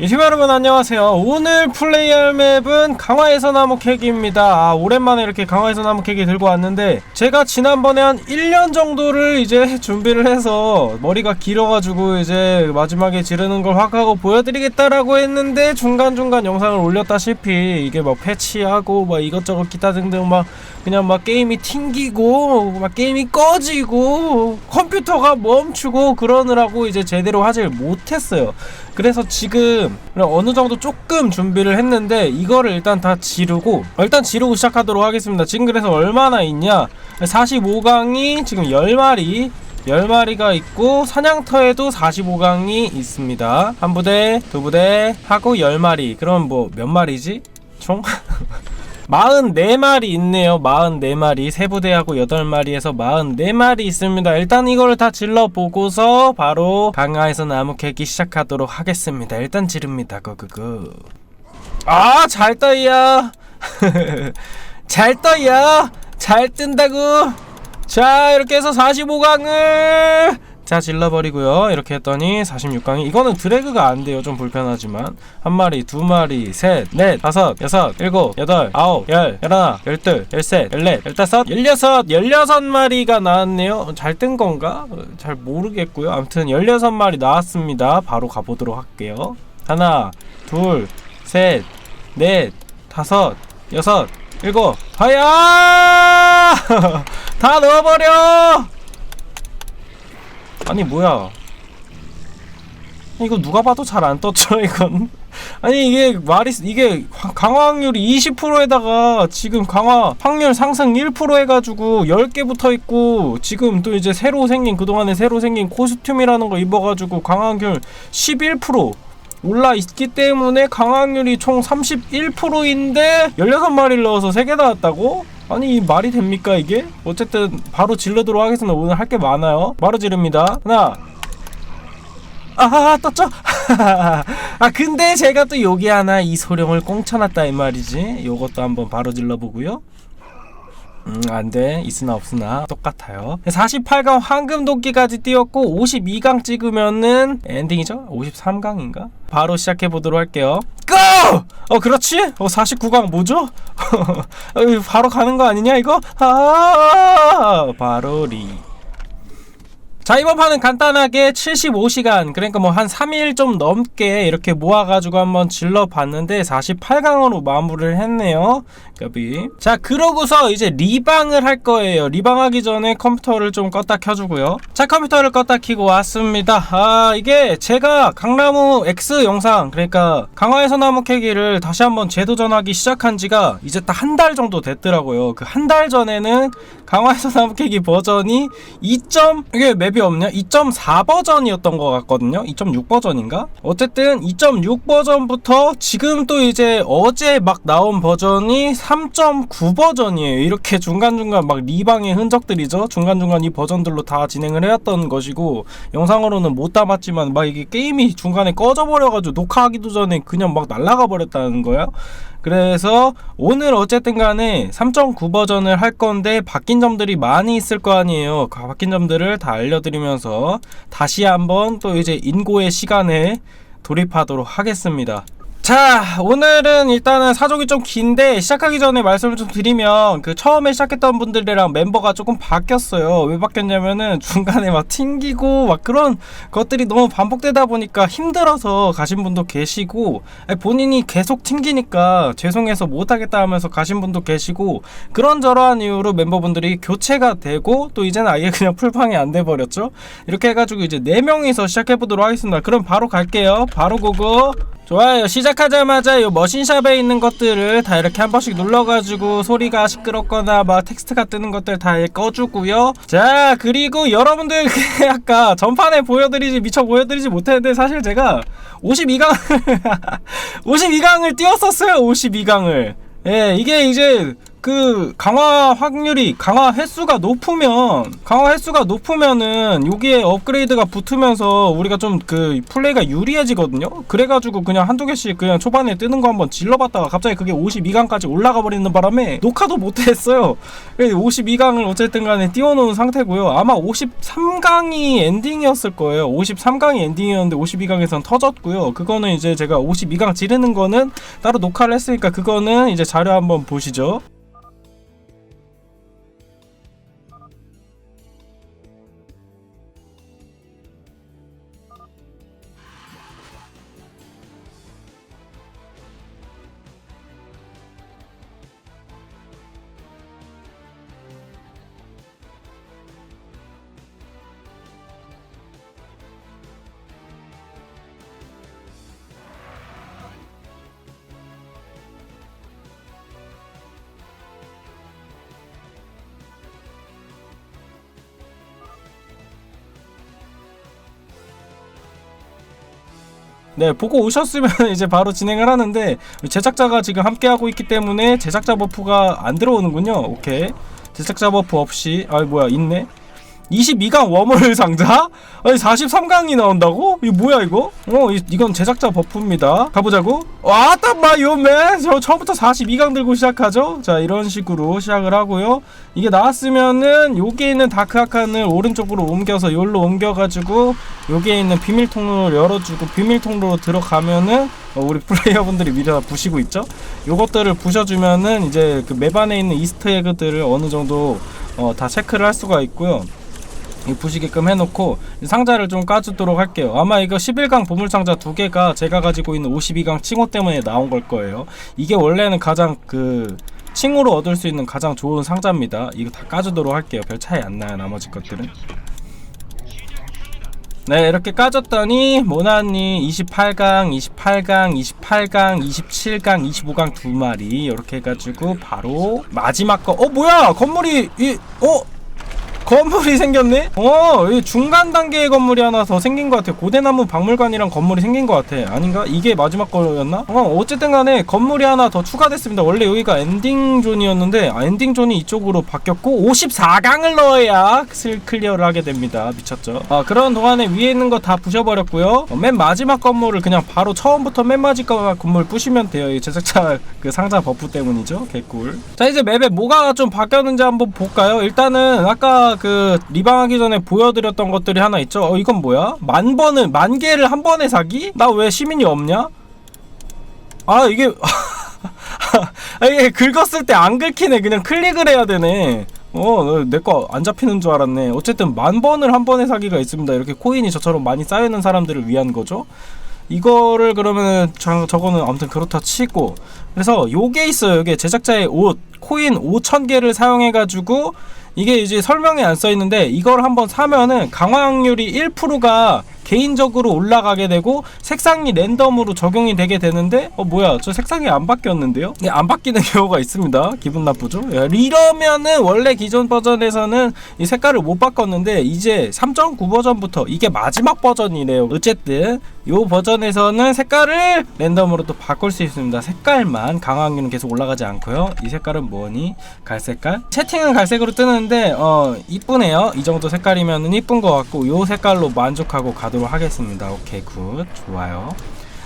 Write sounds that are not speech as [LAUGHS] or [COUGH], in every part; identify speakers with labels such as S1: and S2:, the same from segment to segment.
S1: 유튜브 여러분 안녕하세요. 오늘 플레이할 맵은 강화에서 나무 캐기입니다. 아 오랜만에 이렇게 강화에서 나무 캐기 들고 왔는데 제가 지난번에 한 1년 정도를 이제 [LAUGHS] 준비를 해서 머리가 길어가지고 이제 마지막에 지르는 걸 확 하고 보여드리겠다라고 했는데 중간중간 영상을 올렸다시피 이게 막 패치하고 막 이것저것 기타 등등 막 그냥 막 게임이 튕기고 막 게임이 꺼지고 컴퓨터가 멈추고 그러느라고 이제 제대로 하질 못했어요 그래서 지금 어느 정도 조금 준비를 했는데 이거를 일단 다 지르고 어, 일단 지르고 시작하도록 하겠습니다. 지금 그래서 얼마나 있냐? 45강이 지금 10마리 10마리가 있고 사냥터에도 45강이 있습니다. 한 부대, 두 부대 하고 10마리. 그럼 뭐 몇 마리지? 총? [LAUGHS] 44마리 있네요. 44마리. 세 부대하고 8마리에서 44마리 있습니다. 일단 이걸 다 질러보고서 바로 강화에서 나무 캐기 시작하도록 하겠습니다. 일단 지릅니다. 그그그. 아, 잘 떠야. [LAUGHS] 잘 떠야. 잘 뜬다고. 자, 이렇게 해서 45강을 자 질러버리고요. 이렇게 했더니 46강이 이거는 드래그가 안 돼요. 좀 불편하지만. 한 마리 두 마리 셋넷 다섯 여섯 일곱 여덟 아홉 열 열하나 열둘 열셋 열넷 열다섯 열여섯 열여섯 마리가 나왔네요. 잘 뜬 건가? 잘 모르겠고요. 아무튼 열여섯 마리 나왔습니다. 바로 가보도록 할게요. 하나 둘셋넷 다섯 여섯 일곱. 하야! [LAUGHS] 다 넣어버려 아니 뭐야 이거 누가 봐도 잘 안 떴죠 [LAUGHS] 이건 아니 이게 말이 이게 강화 확률이 20%에다가 지금 강화 확률 상승 1% 해가지고 10개 붙어 있고 지금 또 이제 새로 생긴 그동안에 새로 생긴 코스튬이라는 거 입어가지고 강화 확률 11% 올라 있기 때문에 강화 확률이 총 31%인데 16마리를 넣어서 3개 나왔다고? 아니 이 말이 됩니까 이게? 어쨌든 바로 질러도록 하겠습니다. 오늘 할 게 많아요. 바로 지릅니다. 하나. 아하 떴죠? [LAUGHS] 아 근데 제가 또 여기 하나 이 소령을 꽁쳐놨다 이 말이지. 요것도 한번 바로 질러보고요 음, 안 돼. 있으나 없으나 똑같아요. 48강 황금 도끼까지 뛰었고 52강 찍으면은 엔딩이죠? 53강인가? 바로 시작해 보도록 할게요. 고! 어, 그렇지? 어, 49강 뭐죠? [LAUGHS] 어, 바로 가는 거 아니냐 이거? 아! 바로 리. 자 이번 판은 간단하게 75시간 그러니까 뭐 한 3일 좀 넘게 이렇게 모아가지고 한번 질러봤는데 48강으로 마무리를 했네요 까비. 자 그러고서 이제 리방을 할 거예요. 리방하기 전에 컴퓨터를 좀 껐다 켜주고요. 자 컴퓨터를 껐다 켜고 왔습니다. 아 이게 제가 강나무 X 영상 그러니까 강화에서 나무 캐기를 다시 한번 재도전하기 시작한 지가 이제 딱 한 달 정도 됐더라고요. 그 한 달 전에는 강화에서 나무 캐기 버전이 2. 이게 맵이 없냐? 2.4 버전이었던 것 같거든요. 2.6 버전인가? 어쨌든 2.6 버전부터 지금 또 이제 어제 막 나온 버전이 3.9 버전이에요. 이렇게 중간중간 막 리방의 흔적들이죠. 중간중간 이 버전들로 다 진행을 해왔던 것이고 영상으로는 못 담았지만 막 이게 게임이 중간에 꺼져버려가지고 녹화하기도 전에 그냥 막 날아가 버렸다는 거야. 그래서 오늘 어쨌든 간에 3.9 버전을 할 건데 바뀐 점들이 많이 있을 거 아니에요. 그 바뀐 점들을 다 알려드리면서 다시 한번 또 이제 인고의 시간에 돌입하도록 하겠습니다. 자 오늘은 일단은 사족이 좀 긴데 시작하기 전에 말씀을 좀 드리면 그 처음에 시작했던 분들이랑 멤버가 조금 바뀌었어요. 왜 바뀌었냐면은 중간에 막 튕기고 막 그런 것들이 너무 반복되다 보니까 힘들어서 가신 분도 계시고 본인이 계속 튕기니까 죄송해서 못하겠다 하면서 가신 분도 계시고 그런저러한 이유로 멤버분들이 교체가 되고 또 이제는 아예 그냥 풀팡이 안 돼 버렸죠? 이렇게 해가지고 이제 4명이서 시작해 보도록 하겠습니다. 그럼 바로 갈게요. 바로 고고 좋아요. 시작하자마자 이 머신샵에 있는 것들을 다 이렇게 한 번씩 눌러가지고 소리가 시끄럽거나 막 텍스트가 뜨는 것들 다 꺼주고요. 자 그리고 여러분들 [LAUGHS] 아까 전판에 보여드리지 미처 보여드리지 못했는데 사실 제가 52강 52강을 띄웠었어요 52강을. 예 이게 이제 그 강화 확률이 강화 횟수가 높으면 강화 횟수가 높으면은 여기에 업그레이드가 붙으면서 우리가 좀 그 플레이가 유리해지거든요. 그래가지고 그냥 한두 개씩 그냥 초반에 뜨는 거 한번 질러봤다가 갑자기 그게 52강까지 올라가 버리는 바람에 녹화도 못했어요. 52강을 어쨌든 간에 띄워놓은 상태고요. 아마 53강이 엔딩이었을 거예요. 53강이 엔딩이었는데 52강에선 터졌고요. 그거는 이제 제가 52강 지르는 거는 따로 녹화를 했으니까 그거는 이제 자료 한번 보시죠. 네, 보고 오셨으면 [LAUGHS] 이제 바로 진행을 하는데 제작자가 지금 함께 하고 있기 때문에 제작자 버프가 안 들어오는군요. 오케이. 제작자 버프 없이 아 뭐야 있네. 22강 워멀 [LAUGHS] 상자? 아니 43강이 나온다고? 이거 뭐야 이거? 어 이, 이건 제작자 버프입니다. 가보자고. 와따 마요맨! 저 처음부터 42강 들고 시작하죠? 자 이런 식으로 시작을 하고요. 이게 나왔으면은 여기에 있는 다크아칸을 오른쪽으로 옮겨서 여기로 옮겨가지고 여기에 있는 비밀 통로를 열어주고 비밀 통로로 들어가면은 어, 우리 [LAUGHS] 플레이어분들이 미리 다 부시고 있죠? 요것들을 부셔주면은 이제 그 맵 안에 있는 이스터에그들을 어느 정도 어, 다 체크를 할 수가 있고요. 이 부시게끔 해놓고 상자를 좀 까주도록 할게요. 아마 이거 11강 보물상자 두 개가 제가 가지고 있는 52강 칭호 때문에 나온 걸 거예요. 이게 원래는 가장 그 칭호로 얻을 수 있는 가장 좋은 상자입니다. 이거 다 까주도록 할게요. 별 차이 안 나요. 나머지 것들은. 네 이렇게 까졌더니 모나니 28강 28강 28강 27강 25강 두 마리 이렇게 해가지고 바로 마지막 거어 뭐야 건물이 이 어 건물이 생겼네? 어, 이 중간 단계의 건물이 하나 더 생긴 것 같아. 고대나무 박물관이랑 건물이 생긴 것 같아. 아닌가? 이게 마지막 거였나? 어, 어쨌든 간에 건물이 하나 더 추가됐습니다. 원래 여기가 엔딩 존이었는데, 아, 엔딩 존이 이쪽으로 바뀌었고, 54강을 넣어야 슬 클리어를 하게 됩니다. 미쳤죠? 아, 그런 동안에 위에 있는 거 다 부셔버렸고요. 어, 맨 마지막 건물을 그냥 바로 처음부터 맨 마지막 건물 부시면 돼요. 이 제작자 그 상자 버프 때문이죠. 개꿀. 자, 이제 맵에 뭐가 좀 바뀌었는지 한번 볼까요? 일단은 아까 그 리방하기 전에 보여드렸던 것들이 하나 있죠. 어 이건 뭐야? 만 번을 만 개를 한 번에 사기? 나 왜 시민이 없냐? 아 이게 아, [LAUGHS] 이게 긁었을 때 안 긁히네. 그냥 클릭을 해야 되네. 어, 내 거 안 잡히는 줄 알았네. 어쨌든 만 번을 한 번에 사기가 있습니다. 이렇게 코인이 저처럼 많이 쌓여있는 사람들을 위한 거죠. 이거를 그러면 저, 저거는 아무튼 그렇다 치고 그래서 요게 있어요. 이게 제작자의 옷 코인 5,000개를 사용해 가지고 이게 이제 설명에 안써 있는데 이걸 한번 사면은 강화 확률이 1%가 개인적으로 올라가게 되고 색상이 랜덤으로 적용이 되게 되는데 어 뭐야 저 색상이 안 바뀌었는데요? 네, 안 바뀌는 [LAUGHS] 경우가 있습니다. 기분 나쁘죠? 야, 이러면은 원래 기존 버전에서는 이 색깔을 못 바꿨는데 이제 3.9 버전부터 이게 마지막 버전이래요. 어쨌든 요 버전에서는 색깔을 랜덤으로 또 바꿀 수 있습니다. 색깔만 강화 확률은 계속 올라가지 않고요. 이 색깔은 뭐니? 갈색깔? 채팅은 갈색으로 뜨는데 어 이쁘네요. 이 정도 색깔이면은 이쁜 것 같고 요 색깔로 만족하고 가도록 하겠습니다. 오케이 굿 좋아요.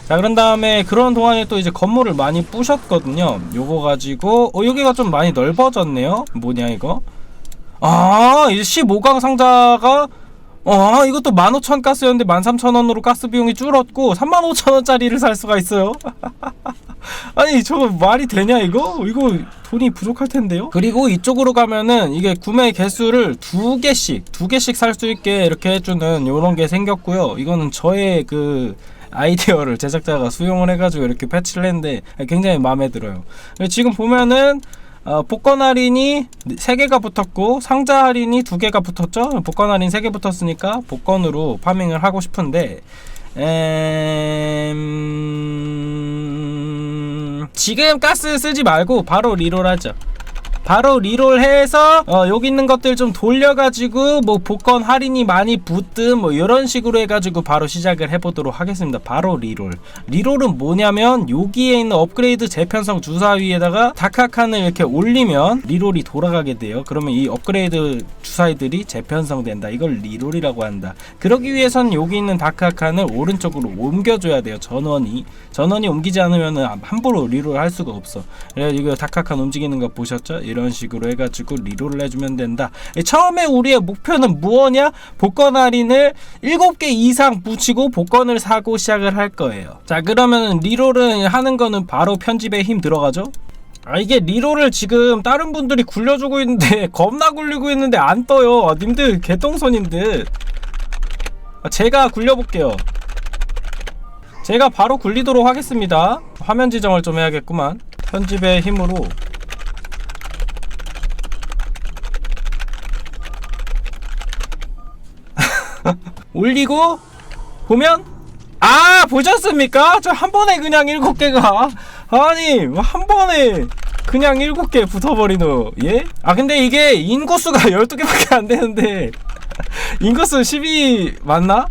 S1: 자 그런 다음에 그런 동안에 또 이제 건물을 많이 부셨거든요. 요거 가지고 어 여기가 좀 많이 넓어졌네요. 뭐냐 이거? 아 이제 15강 상자가 어 이것도 15,000 가스였는데 13,000원으로 가스 비용이 줄었고 35,000원짜리를 살 수가 있어요. [LAUGHS] 아니 저거 말이 되냐 이거? 이거 돈이 부족할 텐데요. 그리고 이쪽으로 가면은 이게 구매 개수를 두 개씩 두 개씩 살 수 있게 이렇게 해주는 요런 게 생겼고요. 이거는 저의 그 아이디어를 제작자가 수용을 해가지고 이렇게 패치를 했는데 굉장히 마음에 들어요. 지금 보면은 어, 복권 할인이 3개가 붙었고 상자 할인이 2개가 붙었죠. 복권 할인 3개 붙었으니까 복권으로 파밍을 하고 싶은데 음... 지금 가스 쓰지 말고 바로 리롤 하죠. 바로 리롤해서 어, 여기 있는 것들 좀 돌려가지고 뭐 복권 할인이 많이 붙든 뭐 이런 식으로 해가지고 바로 시작을 해보도록 하겠습니다. 바로 리롤. 리롤은 뭐냐면 여기에 있는 업그레이드 재편성 주사 위에다가 다카칸을 이렇게 올리면 리롤이 돌아가게 돼요. 그러면 이 업그레이드 주사위들이 재편성된다. 이걸 리롤이라고 한다. 그러기 위해선 여기 있는 다카칸을 오른쪽으로 옮겨줘야 돼요. 전원이 전원이 옮기지 않으면 함부로 리롤 할 수가 없어. 그래서 이거 다카칸 움직이는 거 보셨죠? 이런 식으로 해가지고 리롤을 해주면 된다. 처음에 우리의 목표는 무엇냐? 복권 할인을 7개 이상 붙이고 복권을 사고 시작을 할 거예요. 자 그러면 리롤을 하는 거는 바로 편집에 힘 들어가죠? 아 이게 리롤을 지금 다른 분들이 굴려주고 있는데 [LAUGHS] 겁나 굴리고 있는데 안 떠요. 아, 님들 개똥손님들. 아, 제가 굴려볼게요. 제가 바로 굴리도록 하겠습니다. 화면 지정을 좀 해야겠구만. 편집의 힘으로 올리고 보면 아 보셨습니까? 저 한 번에 그냥 일곱 개가 아니 뭐한 번에 그냥 일곱 개 붙어버리노 예? 아 근데 이게 인구수가 [LAUGHS] 12개밖에 안 되는데 [LAUGHS] 인구수 12 맞나?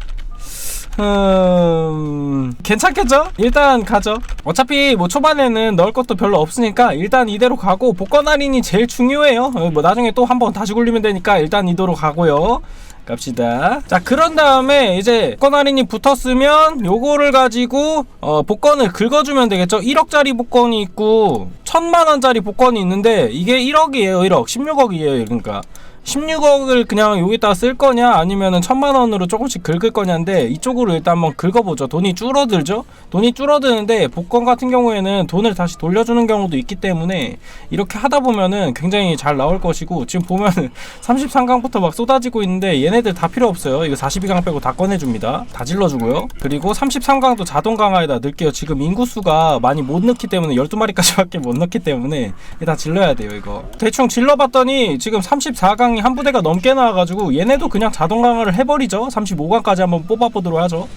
S1: 음... 괜찮겠죠? 일단 가죠. 어차피 뭐 초반에는 넣을 것도 별로 없으니까 일단 이대로 가고 복권 할인이 제일 중요해요. 어, 뭐 나중에 또 한번 다시 굴리면 되니까 일단 이대로 가고요. 갑시다. 자, 그런 다음에 이제 복권 할인이 붙었으면 요거를 가지고 어, 복권을 긁어주면 되겠죠. 1억짜리 복권이 있고 천만 원짜리 복권이 있는데 이게 1억이에요. 1억. 16억이에요. 그러니까. 16억을 그냥 여기다 쓸 거냐 아니면은 천만 원으로 조금씩 긁을 거냐인데 이쪽으로 일단 한번 긁어보죠. 돈이 줄어들죠? 돈이 줄어드는데 복권 같은 경우에는 돈을 다시 돌려주는 경우도 있기 때문에 이렇게 하다 보면은 굉장히 잘 나올 것이고 지금 보면은 [LAUGHS] 33강부터 막 쏟아지고 있는데 얘네들 다 필요 없어요. 이거 42강 빼고 다 꺼내줍니다. 다 질러주고요. 그리고 33강도 자동 강화에다 넣을게요. 지금 인구수가 많이 못 넣기 때문에 12마리까지 밖에 못 넣기 때문에 다 질러야 돼요 이거. 대충 질러봤더니 지금 34강 강이 한 부대가 넘게 나와가지고 얘네도 그냥 자동 강화를 해버리죠. 35강까지 한번 뽑아보도록 하죠.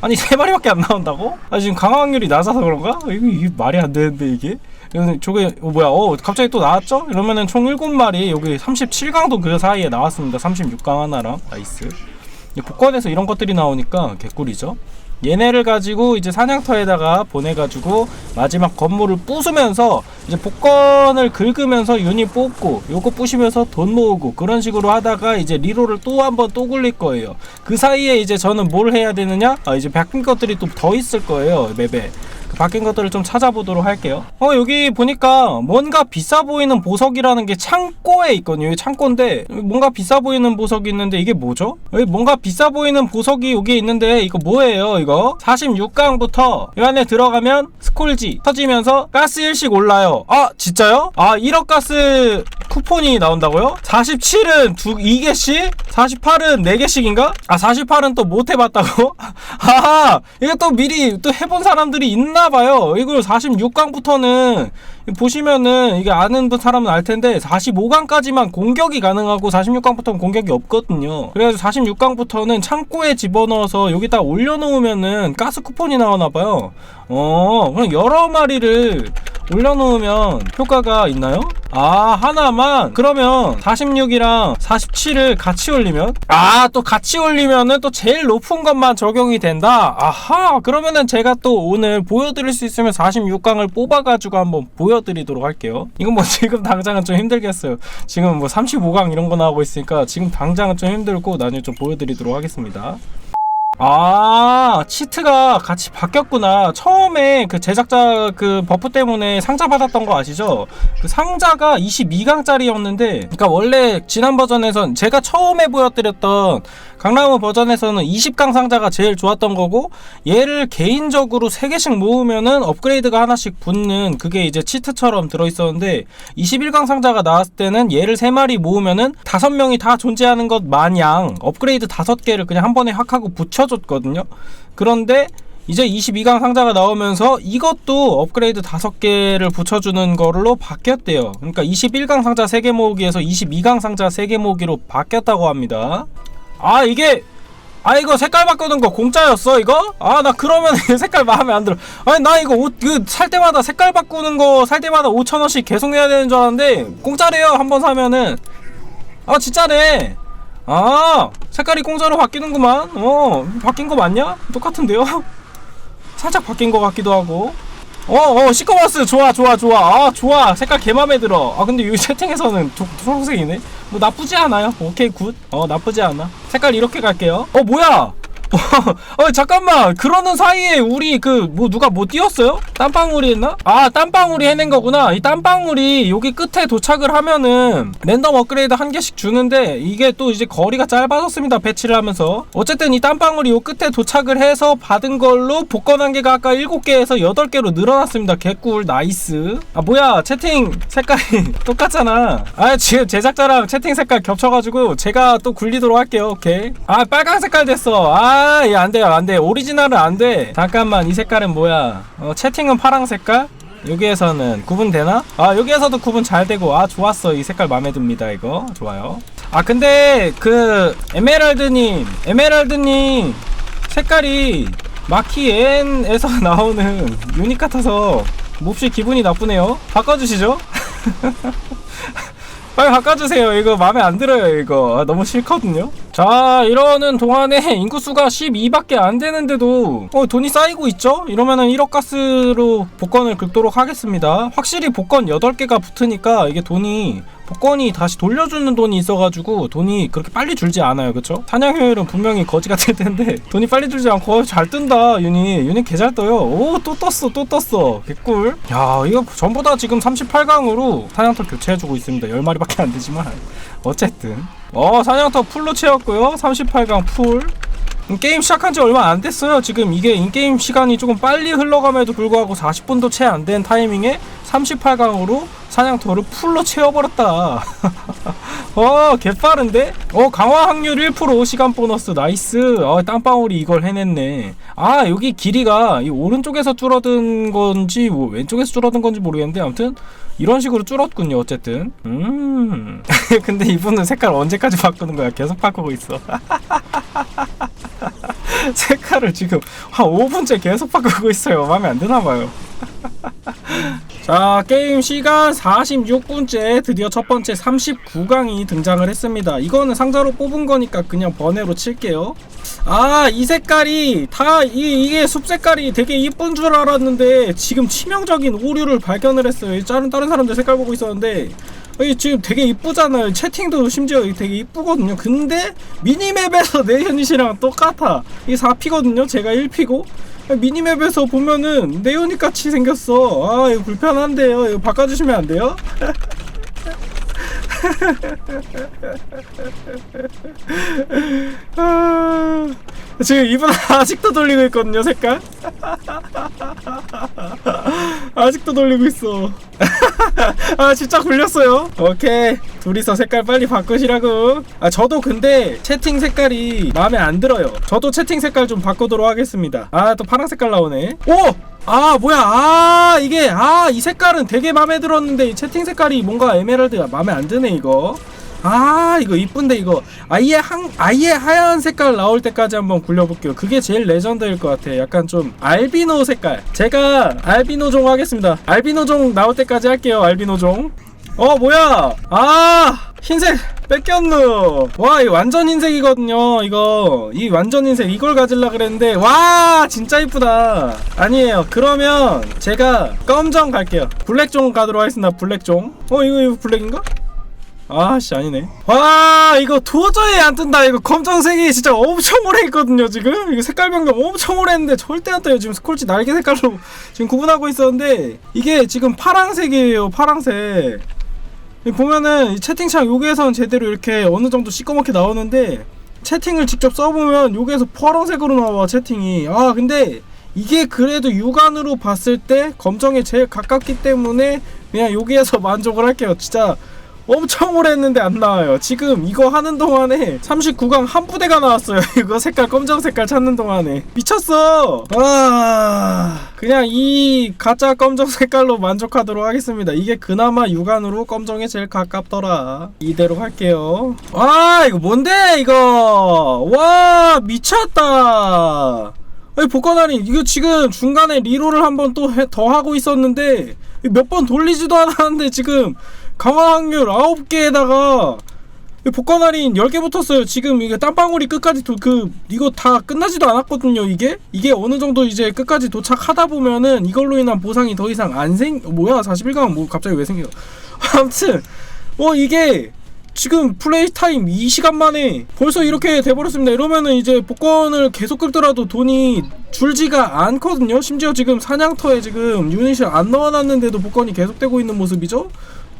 S1: 아니 세 마리밖에 안 나온다고? 아 지금 강화 확률이 낮아서 그런가? 이거, 이게 말이 안 되는데 이게? 저게 어, 뭐야 어 갑자기 또 나왔죠? 이러면은 총 7마리 여기 37강도 그 사이에 나왔습니다. 36강 하나랑. 나이스. 복권에서 이런 것들이 나오니까 개꿀이죠 얘네를 가지고 이제 사냥터에다가 보내가지고 마지막 건물을 부수면서 이제 복권을 긁으면서 유닛 뽑고 요거 부시면서 돈 모으고 그런 식으로 하다가 이제 리로를 또 한번 또 굴릴 거예요. 그 사이에 이제 저는 뭘 해야 되느냐? 아 이제 바뀐 것들이 또 더 있을 거예요 맵에. 그 바뀐 것들을 좀 찾아보도록 할게요 어 여기 보니까 뭔가 비싸 보이는 보석이라는 게 창고에 있거든요 창고인데 뭔가 비싸 보이는 보석이 있는데 이게 뭐죠? 여기 뭔가 비싸 보이는 보석이 여기 있는데 이거 뭐예요 이거 46강부터 이 안에 들어가면 스콜지 터지면서 가스 일씩 올라요 아 진짜요? 아 1억 가스 쿠폰이 나온다고요? 47은 두 2개씩? 48은 4개씩인가? 아 48은 또 못 해봤다고? [LAUGHS] 하하 이거 또 미리 또 해본 사람들이 있나 봐요 이거 46강부터는 보시면은 이게 아는 사람은 알 텐데 45강까지만 공격이 가능하고 46강부터는 공격이 없거든요. 그래서 46강부터는 창고에 집어넣어서 여기다 올려놓으면은 가스 쿠폰이 나오나 봐요. 어, 그럼 여러 마리를 올려놓으면 효과가 있나요? 아 하나만. 그러면 46이랑 47을 같이 올리면? 아 또 같이 올리면은 또 제일 높은 것만 적용이 된다? 아하 그러면은 제가 또 오늘 보여드릴 수 있으면 46강을 뽑아가지고 한번 보여드리도록 할게요. 이건 뭐 [LAUGHS] 지금 당장은 좀 힘들겠어요. 지금 뭐 35강 이런 거 나오고 있으니까 지금 당장은 좀 힘들고 나중에 좀 보여드리도록 하겠습니다 아 치트가 같이 바뀌었구나. 처음에 그 제작자 그 버프 때문에 상자 받았던 거 아시죠? 그 상자가 22강짜리였는데 그러니까 원래 지난 버전에선 제가 처음에 보여드렸던 강남우 버전에서는 20강 상자가 제일 좋았던 거고 얘를 개인적으로 3개씩 모으면은 업그레이드가 하나씩 붙는 그게 이제 치트처럼 들어있었는데 21강 상자가 나왔을 때는 얘를 3마리 모으면은 5명이 다 존재하는 것 마냥 업그레이드 5개를 그냥 한 번에 확 하고 붙여줬거든요 그런데 이제 22강 상자가 나오면서 이것도 업그레이드 5개를 붙여주는 걸로 바뀌었대요. 그러니까 21강 상자 3개 모으기에서 22강 상자 3개 모으기로 바뀌었다고 합니다. 아, 이게 아 이거 색깔 바꾸는 거 공짜였어 이거? 아 나 그러면 [LAUGHS] 색깔 마음에 안 들어 아니 나 이거 옷 그 살 때마다 색깔 바꾸는 거 살 때마다 5천원씩 계속 내야 되는 줄 알았는데 공짜래요 한 번 사면은 아 진짜네 아 색깔이 공짜로 바뀌는구만 어 바뀐 거 맞냐? 똑같은데요? [LAUGHS] 살짝 바뀐 거 같기도 하고 어어 시커머스. 좋아 좋아 좋아. 아 좋아. 색깔 개 맘에 들어. 아 근데 이 [LAUGHS] 채팅에서는 조, 초록색이네? 뭐 나쁘지 않아요. 오케이 굿어 나쁘지 않아. 색깔 이렇게 갈게요. 어 뭐야 어 잠깐만. 그러는 사이에 우리 그 뭐 누가 뭐 띄웠어요? 땀방울이 했나? 아 땀방울이 해낸 거구나. 이 땀방울이 여기 끝에 도착을 하면은 랜덤 업그레이드 한 개씩 주는데 이게 또 이제 거리가 짧아졌습니다 배치를 하면서. 어쨌든 이 땀방울이 요 끝에 도착을 해서 받은 걸로 복권 한 개가 아까 7개에서 8개로 늘어났습니다. 개꿀 나이스. 아 뭐야. 채팅 색깔이 [LAUGHS] 똑같잖아. 아 지금 제작자랑 채팅 색깔 겹쳐가지고 제가 또 굴리도록 할게요. 오케이. 아 빨강 색깔 됐어. 아얘 안 돼요 안 돼 오리지널은 안 돼. 잠깐만 이 색깔은 뭐야? 어, 채팅은 파랑 색깔? 여기에서는 구분되나? 아 여기에서도 구분 잘 되고. 아 좋았어. 이 색깔 마음에 듭니다 이거. 좋아요. 아 근데 그 에메랄드님 에메랄드님 색깔이 마키 N에서 [LAUGHS] 나오는 유닛 같아서 몹시 기분이 나쁘네요. 바꿔주시죠. [LAUGHS] 빨리 바꿔주세요. 이거 마음에 안 들어요. 이거. 아, 너무 싫거든요. 자 이러는 동안에 [LAUGHS] 인구수가 12밖에 안 되는데도 어, 돈이 쌓이고 있죠? 이러면은 1억 가스로 복권을 긁도록 하겠습니다. 확실히 복권 8개가 붙으니까 이게 돈이 복권이 다시 돌려주는 돈이 있어가지고 돈이 그렇게 빨리 줄지 않아요. 그쵸? 사냥 효율은 분명히 거지 같을 텐데 [LAUGHS] 돈이 빨리 줄지 않고 어, 잘 뜬다 유닛 유닛 개 잘 떠요. 오 또 떴어 또 떴어. 개꿀. 야 이거 전부 다 지금 38강으로 사냥터 교체해주고 있습니다. 10마리밖에 안 되지만. 어쨌든. 어 사냥터 풀로 채웠고요. 38강 풀. 음, 게임 시작한 지 얼마 안 됐어요. 지금 이게 인게임 시간이 조금 빨리 흘러감에도 불구하고 40분도 채 안 된 타이밍에 38강으로 사냥터를 풀로 채워버렸다. [LAUGHS] 어, 개빠른데? 어, 강화 확률 1% 시간 보너스 나이스. 어, 땀방울이 이걸 해냈네. 아, 여기 길이가 이 오른쪽에서 줄어든 건지 뭐 왼쪽에서 줄어든 건지 모르겠는데 아무튼 이런 식으로 줄었군요. 어쨌든. 음. [LAUGHS] 근데 이분은 색깔 언제까지 바꾸는 거야? 계속 바꾸고 있어. [LAUGHS] [LAUGHS] 색깔을 지금 한 5분째 계속 바꾸고 있어요. 마음에 안 드나 봐요. [LAUGHS] 자, 게임 시간 46분째 드디어 첫 번째 39강이 등장을 했습니다. 이거는 상자로 뽑은 거니까 그냥 번외로 칠게요. 아, 이 색깔이 다 이, 이게 숲 색깔이 되게 이쁜 줄 알았는데 지금 치명적인 오류를 발견을 했어요. 다른 다른 사람들 색깔 보고 있었는데 이 지금 되게 이쁘잖아요. 채팅도 심지어 되게 이쁘거든요. 근데 미니맵에서 내 유닛이랑 똑같아. 이게 4피거든요. 제가 1피고. 미니맵에서 보면은 내 유닛 같이 생겼어. 아, 이거 불편한데요. 이거 바꿔주시면 안 돼요? [LAUGHS] 아, 지금 이분 아직도 돌리고 있거든요, 색깔. 아직도 돌리고 있어. [LAUGHS] 아 진짜 굴렸어요. 오케이. 둘이서 색깔 빨리 바꾸시라고. 아 저도 근데 채팅 색깔이 마음에 안 들어요. 저도 채팅 색깔 좀 바꾸도록 하겠습니다. 아 또 파란 색깔 나오네. 오! 아 뭐야. 아 이게 아 이 색깔은 되게 마음에 들었는데 이 채팅 색깔이 뭔가 에메랄드가 마음에 안 드네 이거 아 이거 이쁜데 이거. 아예 한 아예 하얀 색깔 나올 때까지 한번 굴려볼게요. 그게 제일 레전드일 것 같아. 약간 좀 알비노 색깔. 제가 알비노 종 하겠습니다. 알비노 종 나올 때까지 할게요 알비노 종 어 뭐야? 아 흰색 뺏겼누. 와 이 완전 흰색이거든요 이거. 이 완전 흰색 이걸 가질라 그랬는데 와 진짜 이쁘다. 아니에요. 그러면 제가 검정 갈게요. 블랙종 가도록 하겠습니다 블랙종. 어 이거 이거 블랙인가? 아씨 아니네. 와 이거 도저히 안 뜬다. 이거 검정색이 진짜 엄청 오래 있거든요 지금. 이거 색깔 변경 엄청 오래 했는데 절대 안 떠요. 지금 스콜지 날개 색깔로 [LAUGHS] 지금 구분하고 있었는데 이게 지금 파랑색이에요 파랑색. 이 보면은 이 채팅창 여기에서는 제대로 이렇게 어느 정도 시꺼멓게 나오는데 채팅을 직접 써보면 여기에서 파란색으로 나와 채팅이. 아 근데 이게 그래도 육안으로 봤을 때 검정에 제일 가깝기 때문에 그냥 여기에서 [LAUGHS] 만족을 할게요. 진짜 엄청 오래 했는데 안 나와요. 지금 이거 하는 동안에 39강 한 부대가 나왔어요. [LAUGHS] 이거 색깔 검정 색깔 찾는 동안에 미쳤어. 아 그냥 이 가짜 검정 색깔로 만족하도록 하겠습니다. 이게 그나마 육안으로 검정에 제일 가깝더라. 이대로 할게요. 아 이거 뭔데 이거 와 미쳤다. 아니 복권아니 이거 지금 중간에 리롤을 한번 또 더 하고 있었는데 몇 번 돌리지도 않았는데 지금 강화 확률 9개에다가 복권 할인 10개 붙었어요. 지금 이게 땀방울이 끝까지 도, 그 이거 다 끝나지도 않았거든요. 이게 이게 어느 정도 이제 끝까지 도착하다 보면은 이걸로 인한 보상이 더 이상 안 생 뭐야 41강 뭐 갑자기 왜 생겨? [LAUGHS] 아무튼 뭐 이게 지금 플레이 타임 2시간 만에 벌써 이렇게 돼버렸습니다. 이러면은 이제 복권을 계속 끌더라도 돈이 줄지가 않거든요. 심지어 지금 사냥터에 지금 유닛을 안 넣어놨는데도 복권이 계속되고 있는 모습이죠.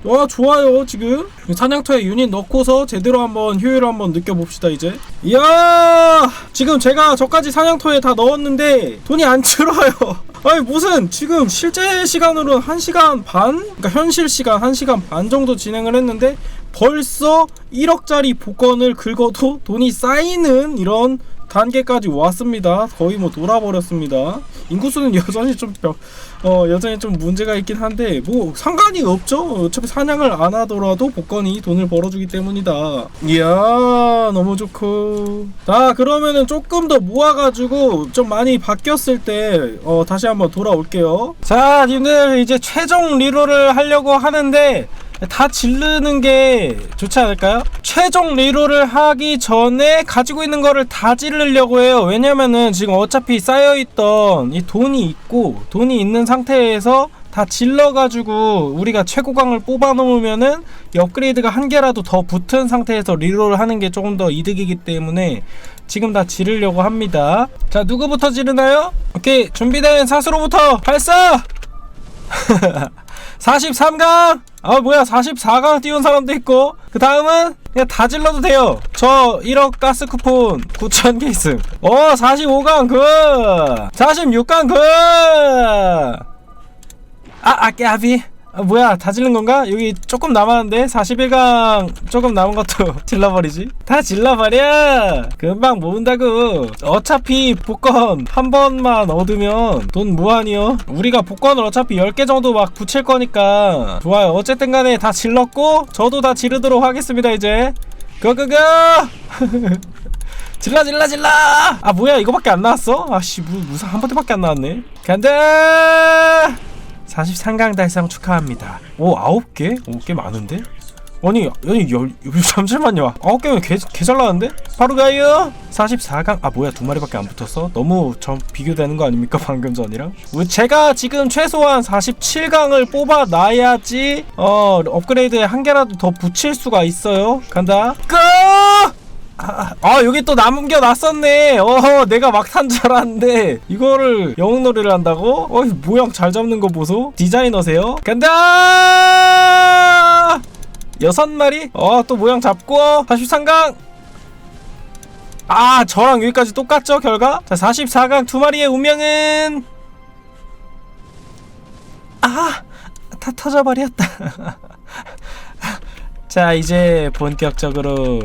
S1: 와 좋아요 지금 사냥터에 유닛 넣고서 제대로 한번 효율을 한번 느껴봅시다 이제 이야 지금 제가 저까지 사냥터에 다 넣었는데 돈이 안 줄어요 [LAUGHS] 아니 무슨 지금 실제 시간으로는 1시간 반? 그러니까 현실 시간 1시간 반 정도 진행을 했는데 벌써 1억짜리 복권을 긁어도 돈이 쌓이는 이런 단계까지 왔습니다. 거의 뭐 돌아버렸습니다. 인구수는 [LAUGHS] 여전히 좀 벼- 어, 여전히 좀 문제가 있긴 한데 뭐 상관이 없죠. 어차피 사냥을 안 하더라도 복권이 돈을 벌어주기 때문이다. 이야 너무 좋고. 자 그러면은 조금 더 모아가지고 좀 많이 바뀌었을 때 어, 다시 한번 돌아올게요. 자 님들 이제 최종 리롤을 하려고 하는데 다 지르는 게 좋지 않을까요? 최종 리롤을 하기 전에 가지고 있는 거를 다 지르려고 해요. 왜냐면은 지금 어차피 쌓여있던 이 돈이 있고 돈이 있는 상태에서 다 질러가지고 우리가 최고강을 뽑아 놓으면은 이 업그레이드가 한 개라도 더 붙은 상태에서 리롤을 하는 게 조금 더 이득이기 때문에 지금 다 지르려고 합니다. 자 누구부터 지르나요? 오케이 준비된 사수로부터 발사! [LAUGHS] 43강! 아 뭐야 44강 띄운 사람도 있고. 그 다음은 그냥 다 질러도 돼요. 저 1억 가스 쿠폰 9,000개 있음. 어 45강 그! 46강 그! 아, 아, 깨비. 아, 뭐야, 다 질른 건가? 여기 조금 남았는데? 41강 조금 남은 것도 [LAUGHS] 질러버리지? 다 질러버려! 금방 모은다고. 어차피 복권 한 번만 얻으면 돈 무한이요. 우리가 복권을 어차피 10개 정도 막 붙일 거니까. 좋아요. 어쨌든 간에 다 질렀고, 저도 다 지르도록 하겠습니다, 이제. 고고고! [LAUGHS] 질러 질러 질러 아 뭐야 이거밖에 안 나왔어? 아씨 무, 무슨 한 번대밖에 안 나왔네 간다 43강 달성 축하합니다 오 9개? 5개 많은데? 아니 아니 열, 잠시만요 9개면 개, 개 잘나는데? 바로 가요 44강 아 뭐야 두 마리밖에 안 붙었어? 너무 점 비교되는 거 아닙니까 방금 전이랑? 우- 제가 지금 최소한 47강을 뽑아 놔야지 어 업그레이드에 한 개라도 더 붙일 수가 있어요 간다 고! 아, 아, 여기 또 남겨 놨었네. 어, 내가 막 탄 줄 알았는데 이거를 영웅놀이를 한다고? 어, 모양 잘 잡는 거 보소. 디자이너세요? 간다. 여섯 마리. 어, 또 모양 잡고 43강. 아, 저랑 여기까지 똑같죠, 결과? 자, 44강 두 마리의 운명은 아, 다 터져버렸다. [LAUGHS] 자, 이제 본격적으로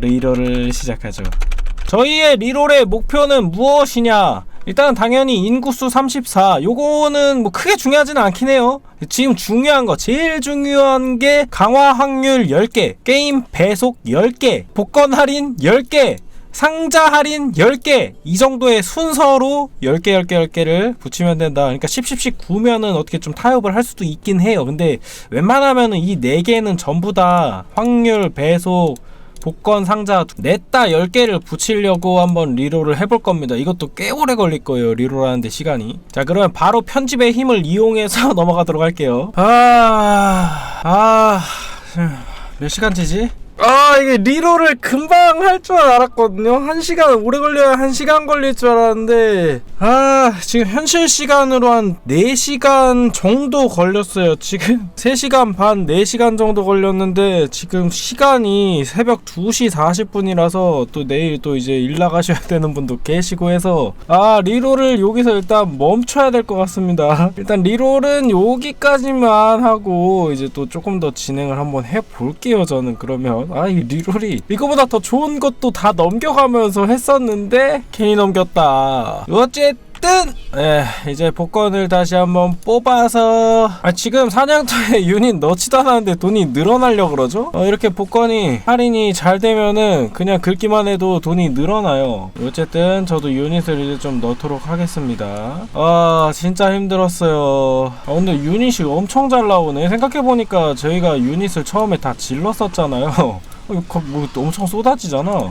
S1: 리롤을 시작하죠. 저희의 리롤의 목표는 무엇이냐? 일단 당연히 인구수 34. 요거는 뭐 크게 중요하지는 않긴 해요. 지금 중요한 거, 제일 중요한 게 강화 확률 10개, 게임 배속 10개, 복권 할인 10개, 상자 할인 10개 이 정도의 순서로 10개 10개 10개를 붙이면 된다 그러니까 10, 10, 10 구면은 어떻게 좀 타협을 할 수도 있긴 해요 근데 웬만하면은 이 4개는 전부 다 확률 배속 복권 상자 냈다 10개를 붙이려고 한번 리롤을 해볼 겁니다. 이것도 꽤 오래 걸릴 거예요 리롤 하는데 시간이. 자 그러면 바로 편집의 힘을 이용해서 [LAUGHS] 넘어가도록 할게요. 아 아 몇 시간째지? 아 이게 리로를 금방 할 줄 알았거든요. 한 시간 오래 걸려야 한 시간 걸릴 줄 알았는데 아 지금 현실 시간으로 한 4시간 정도 걸렸어요. 지금 [LAUGHS] 3시간 반 4시간 정도 걸렸는데 지금 시간이 새벽 2시 40분이라서 또 내일 또 이제 일 나가셔야 [LAUGHS] 되는 분도 계시고 해서 아 리로를 여기서 일단 멈춰야 될 것 같습니다. [LAUGHS] 일단 리롤은 여기까지만 하고 이제 또 조금 더 진행을 한번 해볼게요 저는 그러면 아이 리롤이 이거보다 더 좋은 것도 다 넘겨가면서 했었는데 괜히 넘겼다. 어쨌든 예 이제 복권을 다시 한번 뽑아서 아 지금 사냥터에 [LAUGHS] 유닛 넣지도 않았는데 돈이 늘어나려 그러죠? 어, 이렇게 복권이 할인이 잘 되면은 그냥 긁기만 해도 돈이 늘어나요. 어쨌든 저도 유닛을 이제 좀 넣도록 하겠습니다. 아 진짜 힘들었어요. 아 근데 유닛이 엄청 잘 나오네. 생각해보니까 저희가 유닛을 처음에 다 질렀었잖아요. [LAUGHS] 어, 뭐 엄청 쏟아지잖아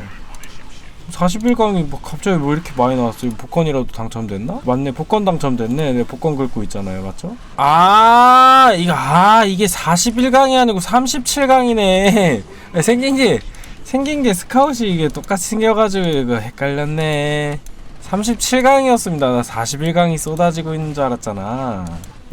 S1: 41강이 뭐 갑자기 왜 이렇게 많이 나왔어? 이거 복권이라도 당첨됐나? 맞네, 복권 당첨됐네. 네, 복권 긁고 있잖아요, 맞죠? 아, 이거 아 이게 41강이 아니고 37강이네. [LAUGHS] 생긴 게 생긴 게 스카웃이 이게 똑같이 생겨가지고 이거 헷갈렸네. 37강이었습니다. 나 41강이 쏟아지고 있는 줄 알았잖아.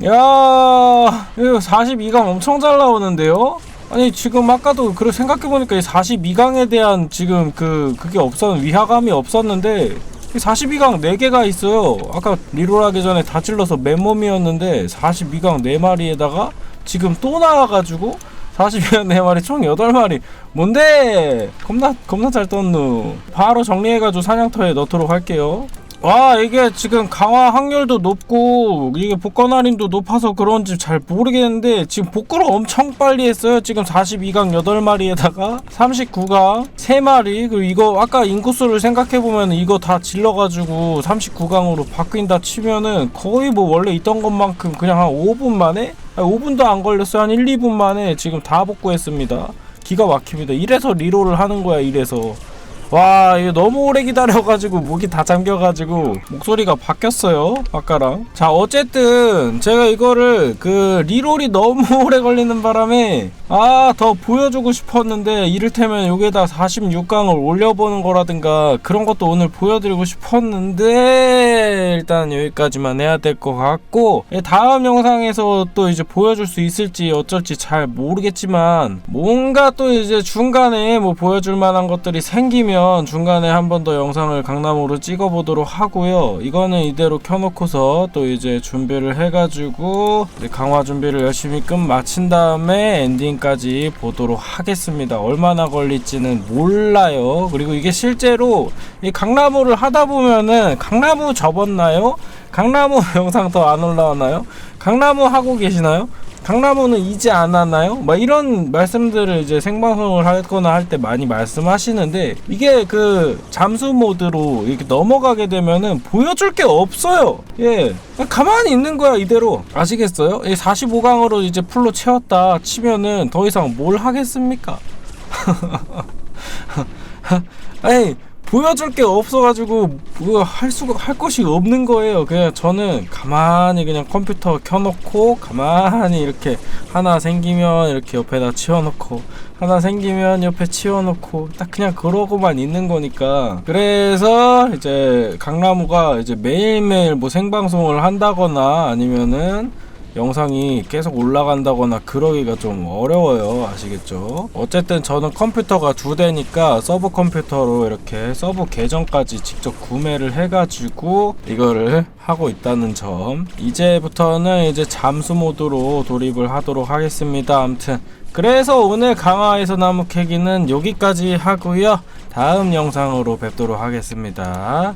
S1: 야, 이거 42강 엄청 잘 나오는데요? 아니 지금 아까도 그래 생각해 보니까 이 42강에 대한 지금 그 그게 없었 위화감이 없었는데 42강 4개가 있어요. 아까 리롤하기 전에 다 찔러서 맨몸이었는데 42강 4마리에다가 지금 또 나와가지고 42강 4마리 총 8마리. 뭔데? 겁나 겁나 잘 떴누 바로 정리해가지고 사냥터에 넣도록 할게요 와 이게 지금 강화 확률도 높고 이게 복권 할인도 높아서 그런지 잘 모르겠는데 지금 복구를 엄청 빨리 했어요. 지금 42강 8마리에다가 39강 3마리. 그리고 이거 아까 인구수를 생각해보면 이거 다 질러가지고 39강으로 바뀐다 치면은 거의 뭐 원래 있던 것만큼 그냥 한 5분 만에? 아니, 5분도 안 걸렸어요. 한 1, 2분 만에 지금 다 복구했습니다. 기가 막힙니다. 이래서 리롤을 하는 거야 이래서 와 이거 너무 오래 기다려가지고 목이 다 잠겨가지고 목소리가 바뀌었어요 아까랑. 자 어쨌든 제가 이거를 그 리롤이 너무 [LAUGHS] 오래 걸리는 바람에 아 더 보여주고 싶었는데 이를테면 여기에다 46강을 올려보는 거라든가 그런 것도 오늘 보여드리고 싶었는데 일단 여기까지만 해야 될 것 같고 예, 다음 영상에서 또 이제 보여줄 수 있을지 어쩔지 잘 모르겠지만 뭔가 또 이제 중간에 뭐 보여줄 만한 것들이 생기면 중간에 한 번 더 영상을 강남으로 찍어보도록 하고요. 이거는 이대로 켜놓고서 또 이제 준비를 해가지고 강화 준비를 열심히 끝 마친 다음에 엔딩까지 보도록 하겠습니다. 얼마나 걸릴지는 몰라요. 그리고 이게 실제로 이 강나무를 하다 보면은 강나무 접었나요? 강나무 [LAUGHS] 영상 더 안 올라왔나요? 강나무 하고 계시나요? 강나무는 이제 안 하나요? 막 이런 말씀들을 이제 생방송을 하거나 할 때 많이 말씀하시는데 이게 그 잠수 모드로 이렇게 넘어가게 되면은 보여줄 게 없어요. 예. 가만히 있는 거야 이대로. 아시겠어요? 45강으로 이제 풀로 채웠다 치면은 더 이상 뭘 하겠습니까? [LAUGHS] 아니 보여줄 게 없어가지고 뭐 할 수가 할 것이 없는 거예요. 그냥 저는 가만히 그냥 컴퓨터 켜놓고 가만히 이렇게 하나 생기면 이렇게 옆에다 치워놓고 하나 생기면 옆에 치워놓고 딱 그냥 그러고만 있는 거니까 그래서 이제 강나무가 이제 매일매일 뭐 생방송을 한다거나 아니면은 영상이 계속 올라간다거나 그러기가 좀 어려워요. 아시겠죠? 어쨌든 저는 컴퓨터가 두 대니까 서브 컴퓨터로 이렇게 서브 계정까지 직접 구매를 해가지고 이거를 하고 있다는 점. 이제부터는 이제 잠수 모드로 돌입을 하도록 하겠습니다. 암튼 그래서 오늘 강화에서 나무 캐기는 여기까지 하고요. 다음 영상으로 뵙도록 하겠습니다